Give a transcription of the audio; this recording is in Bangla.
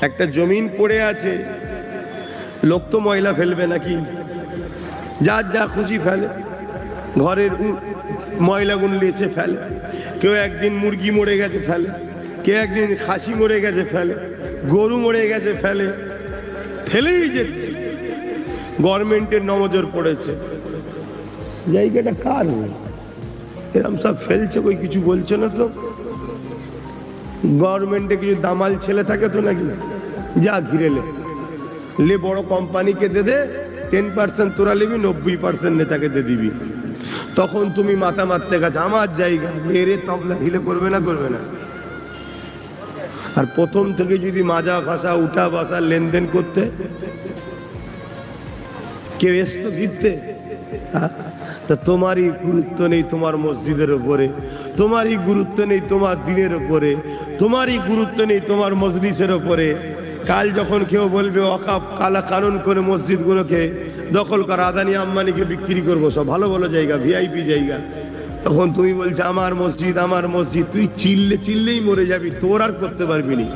একটা জমিন পড়ে আছে। লোক তো ময়লা ফেলবে নাকি? যার যা খুশি ফেলে। ঘরের ময়লাগুলো লেচে ফেলে। কেউ একদিন মুরগি মরে গেছে ফেলে। কেউ একদিন খাসি মরে গেছে ফেলে। গরু মরে গেছে ফেলে। ফেলেই যাচ্ছে গভর্নমেন্টের নজর পড়েছে। জায়গাটা কার? এরম সব ফেলছে, কই কিছু বলছে না তো? গভর্নমেন্টে কিছু দামাল ছেলে থাকে তো নাকি? যা ঘিরেলে লে। বড় কোম্পানিকে দে দে টেন পার্সেন্ট তোরা নিবি, নব্বই পার্সেন্ট নেতাকে দিয়ে দিবি। তখন তুমি মাথা মারতে গেছে, আমার জায়গা, মেরে তবলা হিলে করবে না করবে না। আর প্রথম থেকে যদি মাজা ভাষা উঠা বাসা লেনদেন করতে, কেউ এসতো হ্যাঁ? তা তোমারই গুরুত্ব নেই তোমার মসজিদের উপরে, তোমারই গুরুত্ব নেই তোমার দিনের উপরে, তোমারই গুরুত্ব নেই তোমার মজলিসের উপরে। কাল যখন কেউ বলবে, অকাপ কালা কানুন করে মসজিদগুলোকে দখল করা, আদানি আম্বানিকে বিক্রি করব, সব ভালো ভালো জায়গা ভিআইপি জায়গা। তখন তুমি বলছো, আমার মসজিদ আমার মসজিদ, তুই চিল্লে চিল্লেই মরে যাবি, তোর আর করতে পারবি নি।